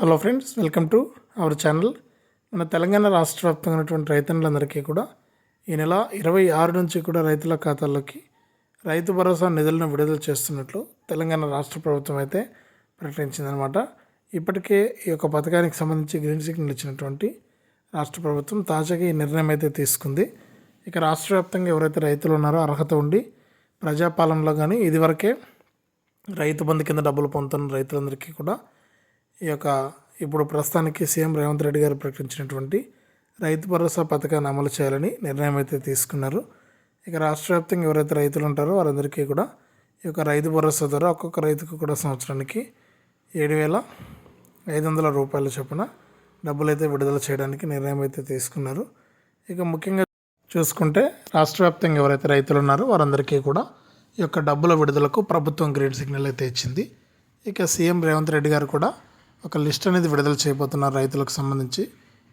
Hello friends welcome to our channel. మన తెలంగాణ రాష్ట్ర వ్యాప్తంగా ఉన్నటువంటి రైతన్నులందరికీ కూడా ఈ నెల ఇరవై ఆరు నుంచి కూడా రైతుల ఖాతాల్లోకి రైతు భరోసా నిధులను విడుదల చేస్తున్నట్లు తెలంగాణ రాష్ట్ర ప్రభుత్వం అయితే ప్రకటించిందనమాట ఇప్పటికే ఈ యొక్క పథకానికి సంబంధించి గ్రీన్ సిగ్నల్ ఇచ్చినటువంటి రాష్ట్ర ప్రభుత్వం తాజాగా ఈ నిర్ణయం అయితే తీసుకుంది. ఇక రాష్ట్ర వ్యాప్తంగా ఎవరైతే రైతులు ఉన్నారో అర్హత ఉండి ప్రజాపాలనలో కానీ ఇదివరకే రైతు బంధు కింద డబ్బులు పొందుతున్న రైతులందరికీ కూడా ఈ యొక్క ఇప్పుడు ప్రస్తుతానికి సీఎం రేవంత్ రెడ్డి గారు ప్రకటించినటువంటి రైతు భరోసా పథకాన్ని అమలు చేయాలని నిర్ణయం అయితే తీసుకున్నారు. ఇక రాష్ట్ర వ్యాప్తంగా ఎవరైతే రైతులు ఉంటారో వారందరికీ కూడా ఈ యొక్క రైతు భరోసా ద్వారా ఒక్కొక్క రైతుకు కూడా సంవత్సరానికి ఏడు వేల ఐదు వందల రూపాయల చొప్పున డబ్బులు అయితే విడుదల చేయడానికి నిర్ణయం అయితే తీసుకున్నారు. ఇక ముఖ్యంగా చూసుకుంటే రాష్ట్ర వ్యాప్తంగా ఎవరైతే రైతులు ఉన్నారో వారందరికీ కూడా ఈ యొక్క డబ్బుల విడుదలకు ప్రభుత్వం గ్రీన్ సిగ్నల్ అయితే ఇచ్చింది. ఇక సీఎం రేవంత్ రెడ్డి గారు కూడా ఒక లిస్ట్ అనేది విడుదల చేయబోతున్నారు రైతులకు సంబంధించి.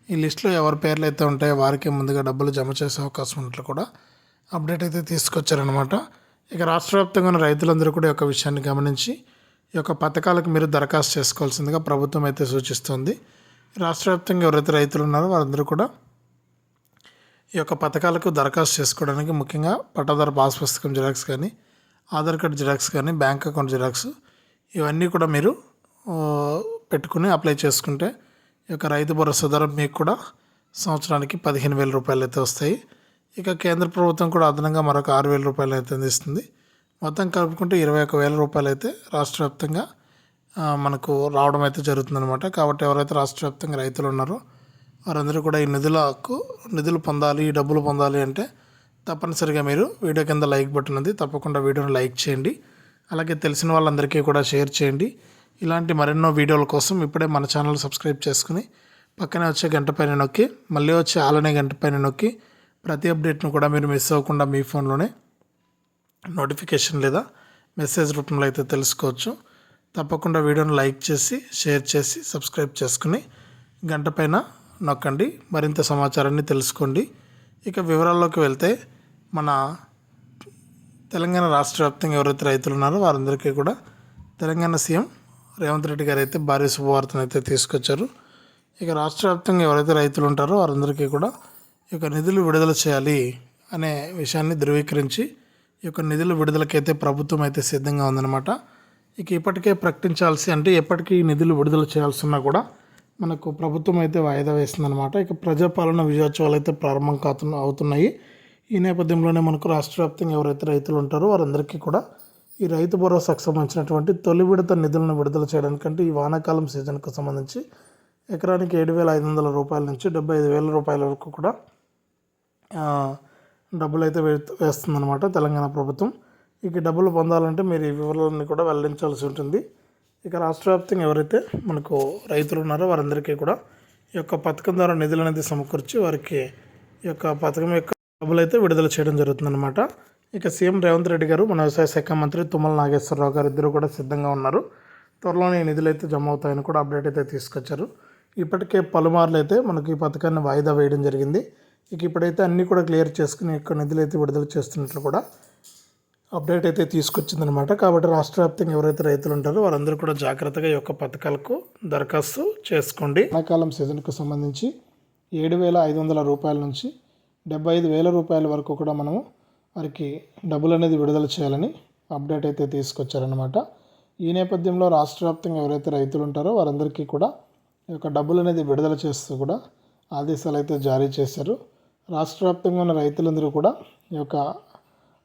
ఈ లిస్టులో ఎవరి పేర్లు అయితే ఉంటాయో వారికి ముందుగా డబ్బులు జమ చేసే అవకాశం ఉన్నట్లు కూడా అప్డేట్ అయితే తీసుకొచ్చారనమాట ఇక రాష్ట్ర వ్యాప్తంగా ఉన్న రైతులందరూ కూడా ఈ యొక్క విషయాన్ని గమనించి ఈ యొక్క పథకాలకు మీరు దరఖాస్తు చేసుకోవాల్సిందిగా ప్రభుత్వం అయితే సూచిస్తుంది. రాష్ట్ర వ్యాప్తంగా ఎవరైతే రైతులు ఉన్నారో వారందరూ కూడా ఈ యొక్క పథకాలకు దరఖాస్తు చేసుకోవడానికి ముఖ్యంగా పట్టాదారు పాస్ పుస్తకం జిరాక్స్ కానీ ఆధార్ కార్డు జిరాక్స్ కానీ బ్యాంక్ అకౌంట్ జిరాక్స్ ఇవన్నీ కూడా మీరు పెట్టుకుని అప్లై చేసుకుంటే ఈ యొక్క రైతు భరోసా ధర మీకు కూడా సంవత్సరానికి పదిహేను వేల రూపాయలు అయితే వస్తాయి. ఇక కేంద్ర ప్రభుత్వం కూడా అదనంగా మరొక ఆరు వేల రూపాయలు అయితే అందిస్తుంది. మొత్తం కలుపుకుంటే ఇరవై ఒక వేల రూపాయలు అయితే రాష్ట్ర వ్యాప్తంగా మనకు రావడం అయితే జరుగుతుందన్నమాట. కాబట్టి ఎవరైతే రాష్ట్ర వ్యాప్తంగా రైతులు ఉన్నారో వారందరూ కూడా ఈ నిధులకు నిధులు పొందాలి ఈ డబ్బులు పొందాలి అంటే తప్పనిసరిగా మీరు వీడియో కింద లైక్ బటన్ ఉంది. తప్పకుండా వీడియోని లైక్ చేయండి. అలాగే తెలిసిన వాళ్ళందరికీ కూడా షేర్ చేయండి. ఇలాంటి మరెన్నో వీడియోల కోసం ఇప్పుడే మన ఛానల్ సబ్స్క్రైబ్ చేసుకుని పక్కనే వచ్చే గంట పైన నొక్కి మళ్ళీ వచ్చే ఆలనే గంట పైన నొక్కి ప్రతి అప్డేట్ను కూడా మీరు మిస్ అవ్వకుండా మీ ఫోన్లోనే నోటిఫికేషన్ లేదా మెసేజ్ రూపంలో అయితే తెలుసుకోవచ్చు. తప్పకుండా వీడియోని లైక్ చేసి షేర్ చేసి సబ్స్క్రైబ్ చేసుకుని గంట పైన నొక్కండి. మరింత సమాచారాన్ని తెలుసుకోండి. ఇక వివరాల్లోకి వెళ్తే మన తెలంగాణ రాష్ట్ర వ్యాప్తంగా ఎవరైతే రైతులు ఉన్నారో వారందరికీ కూడా తెలంగాణ సీఎం రేవంత్ రెడ్డి గారు అయితే భారీ శుభవార్తను అయితే తీసుకొచ్చారు. ఇక రాష్ట్ర వ్యాప్తంగా ఎవరైతే రైతులు ఉంటారో వారందరికీ కూడా ఈ యొక్క నిధులు విడుదల చేయాలి అనే విషయాన్ని ధృవీకరించి ఈ యొక్క నిధుల విడుదలకైతే ప్రభుత్వం అయితే సిద్ధంగా ఉందన్నమాట. ఇక ఇప్పటికే ప్రకటించాల్సి అంటే ఎప్పటికీ నిధులు విడుదల చేయాల్సి ఉన్నా కూడా మనకు ప్రభుత్వం అయితే వాయిదా వేసిందనమాట ఇక ప్రజాపాలన విజయోత్సవాలు అయితే ప్రారంభం కాతు అవుతున్నాయి. ఈ నేపథ్యంలోనే మనకు రాష్ట్ర వ్యాప్తంగా ఎవరైతే రైతులు ఉంటారో వారందరికీ కూడా ఈ రైతు భరోసాకు సంబంధించినటువంటి తొలి విడత నిధులను విడుదల చేయడానికంటే ఈ వానాకాలం సీజన్కు సంబంధించి ఎకరానికి ఏడు వేల ఐదు వందల రూపాయల నుంచి డెబ్బై ఐదు వేల రూపాయల వరకు కూడా డబ్బులు అయితే వే- వేస్తుందన్నమాట తెలంగాణ ప్రభుత్వం. ఇక డబ్బులు పొందాలంటే మీరు ఈ వివరాలన్నీ కూడా వెల్లడించాల్సి ఉంటుంది. ఇక రాష్ట్ర వ్యాప్తంగా ఎవరైతే మనకు రైతులు ఉన్నారో వారందరికీ కూడా ఈ యొక్క పథకం ద్వారా నిధులు అనేది సమకూర్చి వారికి ఈ యొక్క పథకం యొక్క డబ్బులు అయితే విడుదల చేయడం జరుగుతుందన్నమాట. ఇక సీఎం రేవంత్ రెడ్డి గారు మన వ్యవసాయ శాఖ మంత్రి తుమ్మల నాగేశ్వరరావు గారు ఇద్దరు కూడా సిద్ధంగా ఉన్నారు. త్వరలోనే నిధులు అయితే జమ అవుతాయని కూడా అప్డేట్ అయితే తీసుకొచ్చారు. ఇప్పటికే పలుమార్లు అయితే మనకి ఈ పథకాన్ని వాయిదా వేయడం జరిగింది. ఇక ఇప్పుడైతే అన్నీ కూడా క్లియర్ చేసుకుని ఎక్కువ నిధులు అయితే విడుదల చేస్తున్నట్లు కూడా అప్డేట్ అయితే తీసుకొచ్చిందనమాట కాబట్టి రాష్ట్ర వ్యాప్తంగా ఎవరైతే రైతులు ఉంటారో వారందరూ కూడా జాగ్రత్తగా ఈ యొక్క పథకాలకు దరఖాస్తు చేసుకోండి. ఎండాకాలం సీజన్కు సంబంధించి ఏడు వేల ఐదు వందల రూపాయల నుంచి డెబ్బై ఐదు వేల రూపాయల వరకు కూడా మనము వారికి డబ్బులు అనేది విడుదల చేయాలని అప్డేట్ అయితే తీసుకొచ్చారనమాట ఈ నేపథ్యంలో రాష్ట్ర వ్యాప్తంగా ఎవరైతే రైతులు ఉంటారో వారందరికీ కూడా ఈ యొక్క డబ్బులు అనేది విడుదల చేస్తూ కూడా ఆదేశాలు అయితే జారీ చేశారు. రాష్ట్ర వ్యాప్తంగా ఉన్న రైతులందరూ కూడా ఈ యొక్క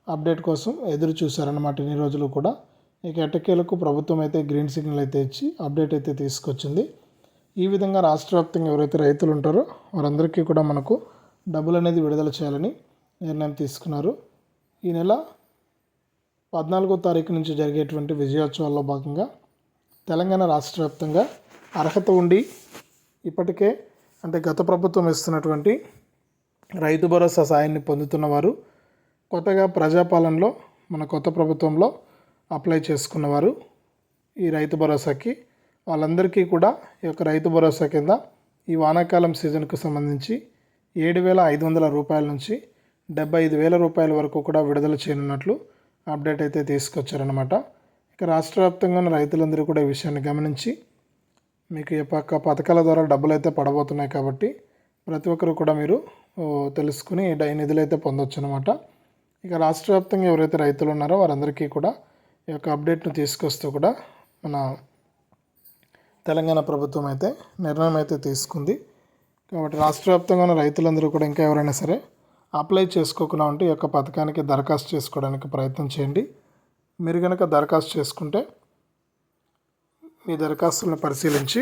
అప్డేట్ కోసం ఎదురు చూశారన్నమాట. ఇన్ని రోజులు కూడా ఇక ఎటకేలకు ప్రభుత్వం అయితే గ్రీన్ సిగ్నల్ అయితే ఇచ్చి అప్డేట్ అయితే తీసుకొచ్చింది. ఈ విధంగా రాష్ట్ర వ్యాప్తంగా ఎవరైతే రైతులు ఉంటారో వారందరికీ కూడా మనకు డబ్బులు అనేది విడుదల చేయాలని నిర్ణయం తీసుకున్నారు. ఈ నెల పద్నాలుగో తారీఖు నుంచి జరిగేటువంటి విజయోత్సవాల్లో భాగంగా తెలంగాణ రాష్ట్ర వ్యాప్తంగా అర్హత ఉండి ఇప్పటికే అంటే గత ప్రభుత్వం ఇస్తున్నటువంటి రైతు భరోసా సాయాన్ని పొందుతున్నవారు కొత్తగా ప్రజాపాలనలో మన కొత్త ప్రభుత్వంలో అప్లై చేసుకున్నవారు ఈ రైతు భరోసాకి వాళ్ళందరికీ కూడా ఈ యొక్క రైతు భరోసా కింద ఈ వానాకాలం సీజన్కు సంబంధించి ఏడు వేల ఐదు వందల రూపాయల నుంచి డెబ్బై ఐదు వేల రూపాయల వరకు కూడా విడుదల చేయనున్నట్లు అప్డేట్ అయితే తీసుకొచ్చారనమాట ఇక రాష్ట్ర వ్యాప్తంగా ఉన్న రైతులందరూ కూడా ఈ విషయాన్ని గమనించి మీకు ఈ పక్క పథకాల ద్వారా డబ్బులు అయితే పడబోతున్నాయి కాబట్టి ప్రతి ఒక్కరు కూడా మీరు తెలుసుకుని ఈ నిధులు అయితే పొందొచ్చు అనమాట ఇక రాష్ట్ర వ్యాప్తంగా ఎవరైతే రైతులు ఉన్నారో వారందరికీ కూడా ఈ యొక్క అప్డేట్ను తీసుకొస్తూ కూడా మన తెలంగాణ ప్రభుత్వం అయితే నిర్ణయం అయితే తీసుకుంది. కాబట్టి రాష్ట్ర వ్యాప్తంగా ఉన్న రైతులందరూ కూడా ఇంకా ఎవరైనా సరే అప్లై చేసుకోకుండా ఉంటే ఈ యొక్క పథకానికి దరఖాస్తు చేసుకోవడానికి ప్రయత్నం చేయండి. మీరు కనుక దరఖాస్తు చేసుకుంటే మీ దరఖాస్తులను పరిశీలించి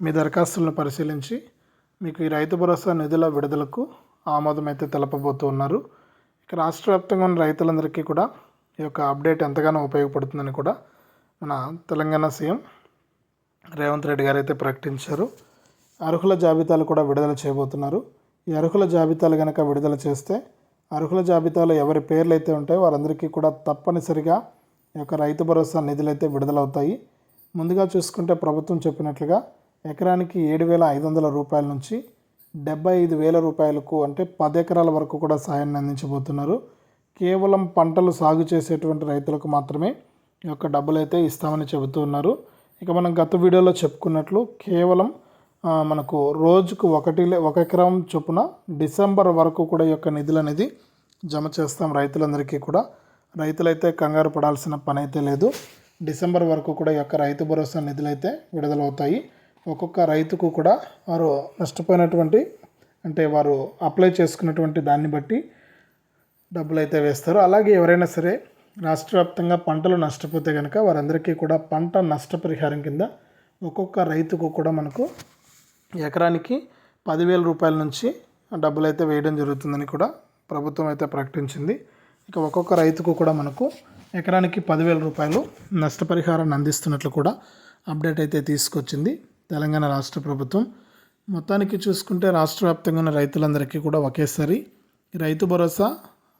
మీ దరఖాస్తులను పరిశీలించి మీకు ఈ రైతు భరోసా నిధుల విడుదలకు ఆమోదం అయితే తెలపబోతూ ఉన్నారు. ఇక రాష్ట్ర వ్యాప్తంగా ఉన్న రైతులందరికీ కూడా ఈ యొక్క అప్డేట్ ఎంతగానో ఉపయోగపడుతుందని కూడా మన తెలంగాణ సీఎం రేవంత్ రెడ్డి గారు అయితే ప్రకటించారు. అర్హుల జాబితాలు కూడా విడుదల చేయబోతున్నారు. ఈ అర్హుల జాబితాలు కనుక విడుదల చేస్తే అర్హుల జాబితాలో ఎవరి పేర్లు అయితే ఉంటాయో వారందరికీ కూడా తప్పనిసరిగా ఈ యొక్క రైతు భరోసా నిధులు అయితే విడుదలవుతాయి. ముందుగా చూసుకుంటే ప్రభుత్వం చెప్పినట్లుగా ఎకరానికి ఏడు వేల ఐదు వందల రూపాయల నుంచి డెబ్బై ఐదు వేల రూపాయలకు అంటే పది ఎకరాల వరకు కూడా సాయాన్ని అందించబోతున్నారు. కేవలం పంటలు సాగు చేసేటువంటి రైతులకు మాత్రమే ఈ యొక్క డబ్బులు అయితే ఇస్తామని చెబుతూ ఉన్నారు. ఇక మనం గత వీడియోలో చెప్పుకున్నట్లు కేవలం మనకు రోజుకు ఒకటి లే- ఒక ఎకరం చొప్పున డిసెంబర్ వరకు కూడా ఈ యొక్క నిధులు అనేది జమ చేస్తాం రైతులందరికీ కూడా. రైతులైతే కంగారు పడాల్సిన పని అయితే లేదు. డిసెంబర్ వరకు కూడా ఈ యొక్క రైతు భరోసా నిధులు అయితే విడుదలవుతాయి. ఒక్కొక్క రైతుకు కూడా వారు నష్టపోయినటువంటి అంటే వారు అప్లై చేసుకున్నటువంటి దాన్ని బట్టి డబ్బులు అయితే వేస్తారు. అలాగే ఎవరైనా సరే రాష్ట్ర వ్యాప్తంగా పంటలు నష్టపోతే కనుక వారందరికీ కూడా పంట నష్టపరిహారం కింద ఒక్కొక్క రైతుకు కూడా మనకు ఎకరానికి పదివేల రూపాయల నుంచి డబ్బులు అయితే వేయడం జరుగుతుందని కూడా ప్రభుత్వం అయితే ప్రకటించింది. ఇక ఒక్కొక్క రైతుకు కూడా మనకు ఎకరానికి పదివేల రూపాయలు నష్టపరిహారాన్ని అందిస్తున్నట్లు కూడా అప్డేట్ అయితే తీసుకొచ్చింది తెలంగాణ రాష్ట్ర ప్రభుత్వం. మొత్తానికి చూసుకుంటే రాష్ట్ర వ్యాప్తంగా ఉన్న రైతులందరికీ కూడా ఒకేసారి రైతు భరోసా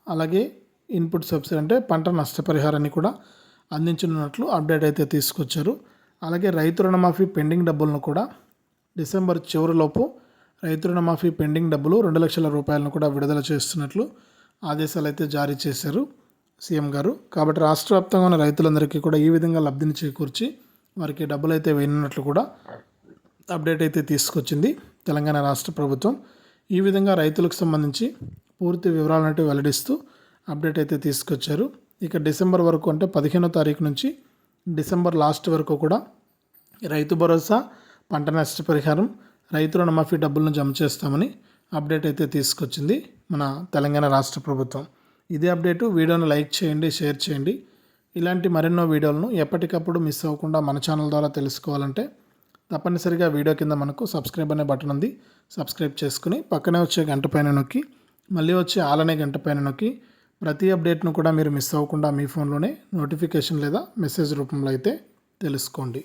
అలాగే ఇన్పుట్ సబ్సిడీ అంటే పంట నష్టపరిహారాన్ని కూడా అందించనున్నట్లు అప్డేట్ అయితే తీసుకొచ్చారు. అలాగే రైతు రుణమాఫీ పెండింగ్ డబ్బులను కూడా డిసెంబర్ చివరిలోపు రైతు రుణమాఫీ పెండింగ్ డబ్బులు రెండు లక్షల రూపాయలను కూడా విడుదల చేస్తున్నట్లు ఆదేశాలు అయితే జారీ చేశారు సీఎం గారు. కాబట్టి రాష్ట్ర వ్యాప్తంగా ఉన్న రైతులందరికీ కూడా ఈ విధంగా లబ్ధిని చేకూర్చి వారికి డబ్బులు అయితే వేయనున్నట్లు కూడా అప్డేట్ అయితే తీసుకొచ్చింది తెలంగాణ రాష్ట్ర ప్రభుత్వం. ఈ విధంగా రైతులకు సంబంధించి పూర్తి వివరాలను వెల్లడిస్తూ అప్డేట్ అయితే తీసుకొచ్చారు. ఇక డిసెంబర్ వరకు అంటే పదిహేనో తారీఖు నుంచి డిసెంబర్ లాస్ట్ వరకు కూడా రైతు భరోసా పంట నష్టపరిహారం రైతు రుణమాఫీ డబ్బులను జమ చేస్తామని అప్డేట్ అయితే తీసుకొచ్చింది మన తెలంగాణ రాష్ట్ర ప్రభుత్వం. ఇదే అప్డేటు వీడియోను లైక్ చేయండి షేర్ చేయండి. ఇలాంటి మరెన్నో వీడియోలను ఎప్పటికప్పుడు మిస్ అవ్వకుండా మన ఛానల్ ద్వారా తెలుసుకోవాలంటే తప్పనిసరిగా వీడియో కింద మనకు సబ్స్క్రైబ్ అనే బటన్ ఉంది. సబ్స్క్రైబ్ చేసుకుని పక్కనే వచ్చే గంట పైన నొక్కి మళ్ళీ వచ్చే ఆలనే గంట పైన నొక్కి ప్రతి అప్డేట్ను కూడా మీరు మిస్ అవ్వకుండా మీ ఫోన్లోనే నోటిఫికేషన్ లేదా మెసేజ్ రూపంలో అయితే తెలుసుకోండి.